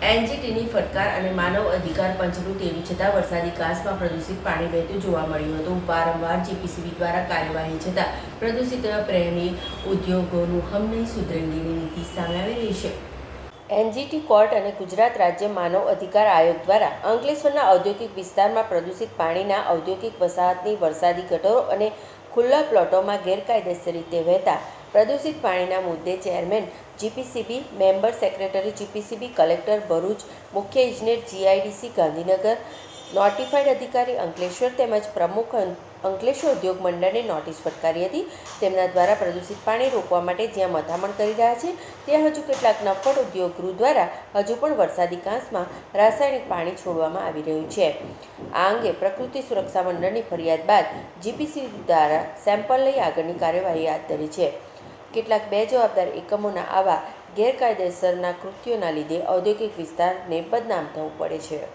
એનજીટીની ફટકાર અને માનવ અધિકાર પંચનું તેવી છતાં વરસાદી કાસમાં પ્રદૂષિત પાણી વહેતું જોવા મળ્યું હતું. વારંવાર જીપીસીબી દ્વારા કાર્યવાહી છતાં પ્રદૂષિત પ્રેમી ઉદ્યોગોનું હમ નહીં નીતિ સામે આવી રહી છે. એનજીટી કોર્ટ અને ગુજરાત રાજ્ય માનવ અધિકાર આયોગ દ્વારા અંકલેશ્વરના ઔદ્યોગિક વિસ્તારમાં પ્રદૂષિત પાણીના ઔદ્યોગિક વસાહતની વરસાદી ગટરો અને ખુલ્લા પ્લોટોમાં ગેરકાયદેસર રીતે વહેતા પ્રદૂષિત પાણીના મુદ્દે chairman GPCB, member secretary GPCB, collector Bharuch, મુખ્ય ઇજનેર જીઆઈડીસી, ગાંધીનગર, નોટિફાઈડ અધિકારી અંકલેશ્વર તેમજ પ્રમુખ અંકલેશ્વર ઉદ્યોગ મંડળને નોટિસ ફટકારી હતી. તેમના દ્વારા પ્રદૂષિત પાણી રોકવા માટે જ્યાં મથામણ કરી રહ્યા છે, ત્યાં હજુ કેટલાક નફળ ઉદ્યોગ ગૃહ દ્વારા હજુ પણ વરસાદી કાંસમાં રાસાયણિક પાણી છોડવામાં આવી રહ્યું છે. આ અંગે પ્રકૃતિ સુરક્ષા મંડળની ફરિયાદ બાદ જીપીસી દ્વારા સેમ્પલ લઈ આગળની કાર્યવાહી હાથ ધરી છે. કેટલાક બેજવાબદાર એકમોના આવા ગેરકાયદેસરના કૃત્યોના લીધે ઔદ્યોગિક વિસ્તારને બદનામ થવું પડે છે.